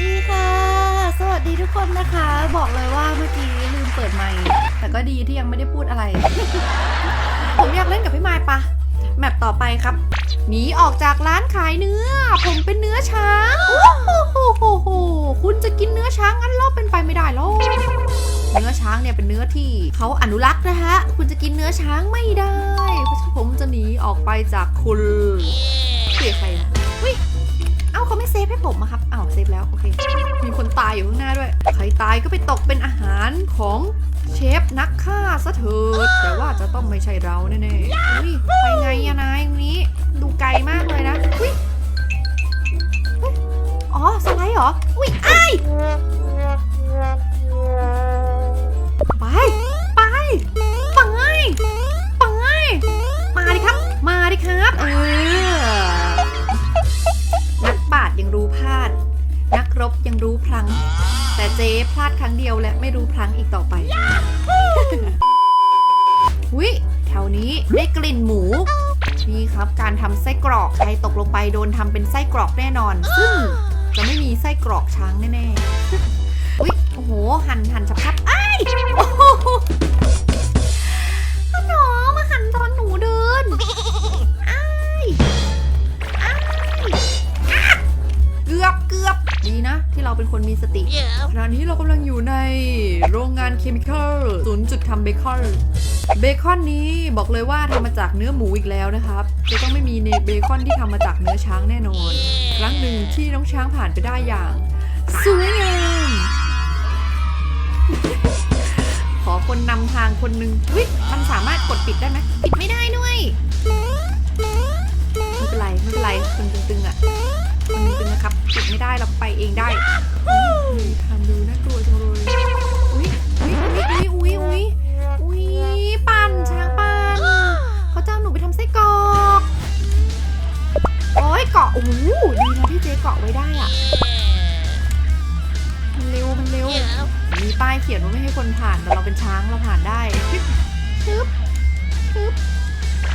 ดีค่ะ สวัสดีทุกคนนะคะ บอกเลยว่าเมื่อกี้ลืมเปิดไมค์แต่ก็ดีที่ยังไม่ได้พูดอะไร ผมอยากเล่นกับพี่ไมค์ปะแมปต่อไปครับหนีออกจากร้านขายเนื้อ ผมเป็นเนื้อช้างโอ้โหโหโหคุณจะกินเนื้อช้างงั้นเราเป็นไปไม่ได้หรอกเนื้อช้างเนี่ยเป็นเนื้อที่เขาอนุรักษ์นะฮะ คุณจะกินเนื้อช้างไม่ได้ ผมจะหนีออกไปจากคุณเกลียดใครนะ เขาไม่เซฟให้ผมอะครับอ้าวเซฟแล้ว โอเค มีคนตายอยู่ข้างหน้าด้วย ใครตายก็ไปตกเป็นอาหารของเชฟนักฆ่าซะเถิด แต่ว่าจะต้องไม่ใช่เราแน่ๆอุ้ยไปไงอะนายตรงนี้ ดูไกลมากเลยนะอุ้ยอ๋อ สไลด์เหรอ อุ้ยไอ้าย รบยังรู้พลัง แต่เจ๊พลาดครั้งเดียวและไม่รู้พลังอีกต่อไปวิแถวนี้ได้กลิ่นหมูนี่ครับ การทำไส้กรอกใครตกลงไปโดนทำเป็นไส้กรอกแน่นอน ซึ่งจะไม่มีไส้กรอกช้างแน่ๆวิโอ้โห หันหันฉับพลับไอ้าย นะ ที่เราเป็นคนมีสติขณะนี้เรากำลังอยู่ในโรงงานเคมีคอลศูนย์จุดทำเบคอนเบคอนนี้บอกเลยว่าทำมาจากเนื้อหมูอีกแล้วนะครับ จะต้องไม่มีในเบคอนที่ทำมาจากเนื้อช้างแน่นอนครั้งหนึ่งที่น้องช้างผ่านไปได้อย่าง สวยงามขอคนนำทางคนหนึ่งวิมันสามารถกดปิดได้ไหมปิดไม่ได้ด้วยไม่เป็นไรไม่เป็นไรคนตึงๆอะคนตึงนะครับปิด ไม่ได้เราไปเองได้ทำดูน่ากลัวจังเลยอุ้ยอุ้ยอุ้ยอุ้ยอุ้ยอุ้ยปั่นช้างปั่นเขาจะเอาหนูไปทำไส้กรอกโอ้ยเกาะโอ้โหดีนะที่เจ๊เกาะไว้ได้อะมันเร็วมันเร็วมีป้ายเขียนว่าไม่ให้คนผ่านแต่เราเป็นช้างเราผ่านได้ชึบชึบชึบ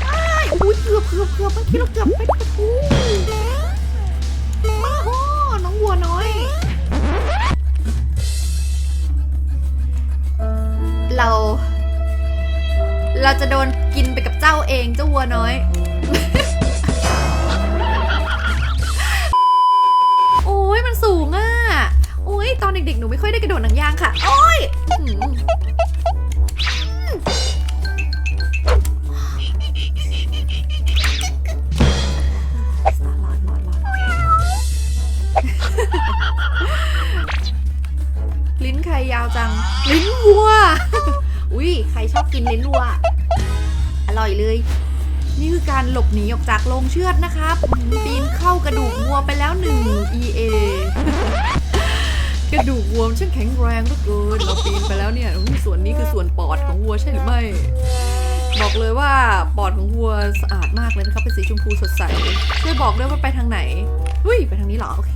อ้ายอุ้ยเกือบเกือบเกือบเมื่อกี้เราเกือบไปโอ้โหมาโหน้อง วัวน้อย เรา เราจะโดนกินไปกับเจ้าเองเจ้าวัวน้อย โอ้ยมันสูงอะ โอ้ยตอนเด็กๆ หนูไม่ค่อยได้กระโดดหนังยางค่ะ โอ้ย วัว อุ้ยใครชอบกินลิ้นวัว อร่อยเลย นี่คือการหลบหนีออกจากโรงเชือดนะครับอืมปีนเข้ากระดูกวัวไปแล้วหนึ่ง EA กระดูกวัวมันช่างแข็งแรงเหลือเกินเราปีนไปแล้วเนี่ยอุ๊ยส่วนนี้คือส่วนปอดของวัวใช่หรือไม่ บอกเลยว่าปอดของวัวสะอาดมากเลยนะครับเป็นสีชมพูสดใสช่วยบอกด้วยว่าไปทางไหนอุ้ยไปทางนี้เหรอโอเค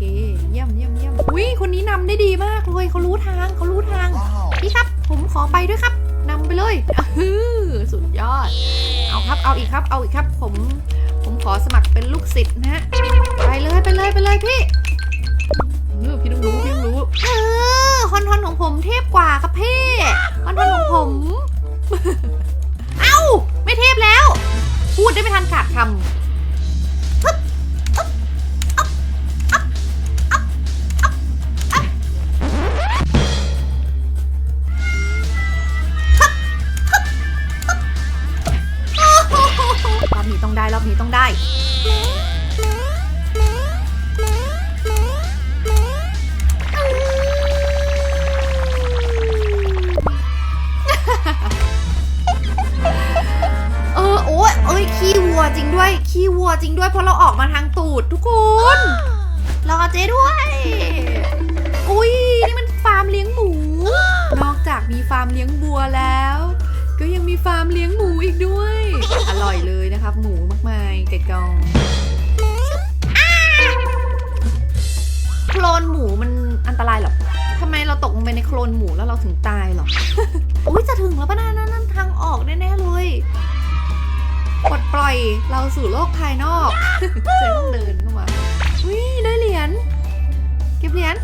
เยี่ยมเยี่ยมเยี่ยมอุ้ยคนนี้นำได้ดีมากเลยเขารู้ทางเขารู้ทางพี่ครับ ผมขอไปด้วยครับนำไปเลยอื้อสุดยอด เอาครับ เอาอีกครับ เอาอีกครับ ผม ผมขอสมัครเป็นลูกศิษย์นะฮะ ไปเลย ไปเลย ไปเลยพี่เออพี่ต้องรู้ พี่ต้องรู้ เออฮอนฮอนของผมเทพกว่าครับพี่ฮอนฮอนของผม เอ้า ไม่เทพแล้ว พูดได้ไม่ทันขาดคำ รอบนี้ต้องได้ เออโอ้ยเอ้ย ขี้วัวจริงด้วย ขี้วัวจริงด้วยเพราะเราออกมาทางตูดทุกคนรอเจ๊ด้วย อุ้ยนี่มันฟาร์มเลี้ยงหมู นอกจากมีฟาร์มเลี้ยงวัวแล้ว ก็ยังมีฟาร์มเลี้ยงหมูอีกด้วย อร่อยเลยนะครับ หมูมากมายไก่กองอ้าโคลนหมูมันอันตรายเหรอทำไมเราตกลงไปในโคลนหมูแล้วเราถึงตายเหรอ อุ้ยจะถึงแล้วปะนะนั่นนั่นทางออกแน่ๆเลยปลดปล่อยเราสู่โลกภายนอกเจ๊ต้องเดินเข้ามาอุ้ยได้เหรียญเก็บเหรียญ